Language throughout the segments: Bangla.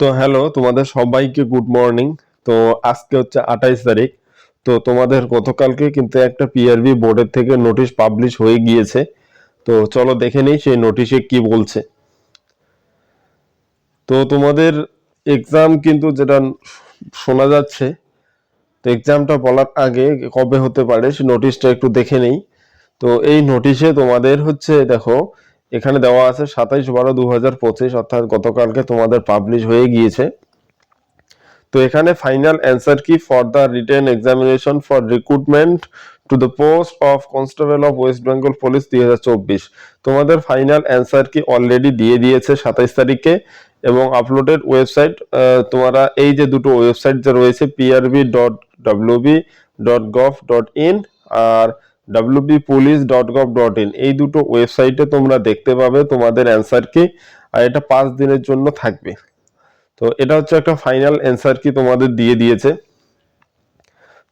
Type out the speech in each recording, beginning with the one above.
তো হ্যালো তোমাদের সবাইকে গুড মর্নিং তো আজকে হচ্ছে আঠাইশ তারিখ। তো তোমাদের গতকালকে কিন্তু একটা পিআরবি বোর্ডের থেকে নোটিশ পাবলিশ হয়ে গিয়েছে। তো চলো দেখে নেই সেই নোটিশে কি বলছে। তো তোমাদের এক্সাম কিন্তু যেটা শোনা যাচ্ছে, তো এক্সামটা বলার আগে কবে হতে পারে সে নোটিশটা একটু দেখে নেই। তো এই নোটিশে তোমাদের হচ্ছে দেখো এখানে দেওয়া আছে সাতাইশ বারো দু হাজার পঁচিশ, অর্থাৎ গতকালকে তোমাদের পাবলিশ হয়ে গিয়েছে। তো এখানে final answer key? For the written examination for recruitment to the post of constable of West Bengal police দুই হাজার চব্বিশ। তোমাদের ফাইনাল অ্যান্সার কি অলরেডি দিয়ে দিয়েছে সাতাইশ তারিখে? এবং আপলোডেড ওয়েবসাইট তোমরা এই যে দুটো ওয়েবসাইট যে রয়েছে PRB dot WB dot gov dot in R WB police dot dot in এই দুটো ওয়েবসাইটে তোমরা দেখতে পাবে তোমাদের অ্যান্সার কি, আর এটা পাঁচ দিনের জন্য থাকবে। তো এটা হচ্ছে একটা ফাইনাল অ্যান্সার কি তোমাদের দিয়ে দিয়েছে।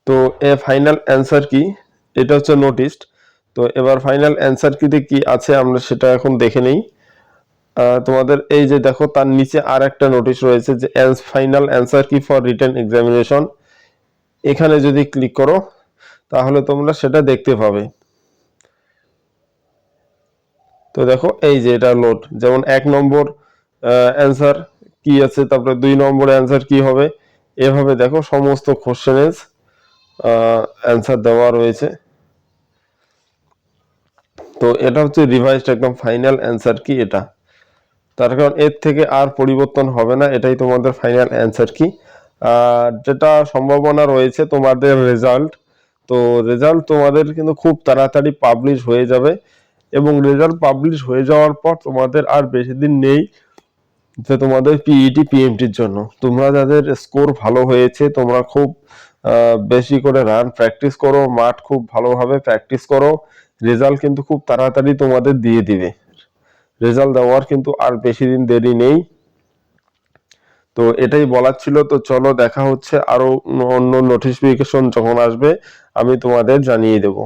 তো এ ফাইনাল অ্যান্সার কি, এটা হচ্ছে নোটিশড তো এবার ফাইনাল অ্যান্সার কিতে কি আছে আমরা সেটা এখন দেখে নেই। তোমাদের এই যে দেখো তার নিচে আর একটা নোটিশ রয়েছে যে final answer key for written examination এখানে যদি ক্লিক করো তাহলে তোমরা সেটা দেখতে পাবে। তো দেখো, এই যে এটা লোড যেমন এক নম্বর অ্যান্সার কি আছে, তারপরে দুই নম্বর অ্যান্সার কি হবে, এভাবে দেখো সমস্ত কোশ্চেনের অ্যান্সার দেওয়া রয়েছে। তো এটা হচ্ছে রিভাইসড একদম ফাইনাল অ্যান্সার কি এটা? তার কারণ এর থেকে আর পরিবর্তন হবে না, এটাই তোমাদের ফাইনাল অ্যান্সার কি। আর যেটা সম্ভাবনা রয়েছে তোমাদের রেজাল্ট তো রেজাল্ট তোমাদের কিন্তু খুব তাড়াতাড়ি পাবলিশ হয়ে যাবে এবং রেজাল্ট পাবলিশ হয়ে যাওয়ার পর তোমাদের আর বেশি দিন নেই যে তোমাদের পিইটি পিএমটির জন্য। তোমরা যাদের স্কোর ভালো হয়েছে, তোমরা খুব বেশি করে রান প্র্যাকটিস করো, মাঠ খুব ভালোভাবে প্র্যাকটিস করো। রেজাল্ট কিন্তু খুব তাড়াতাড়ি তোমাদের দিয়ে দিবে। রেজাল্ট দেওয়ার কিন্তু আর বেশি দিন দেরি নেই। তো এটাই বলার ছিল। তো চলো দেখা হচ্ছে আরও অন্য নোটিফিকেশন যখন আসবে, আমি তোমাদের জানিয়ে দেবো।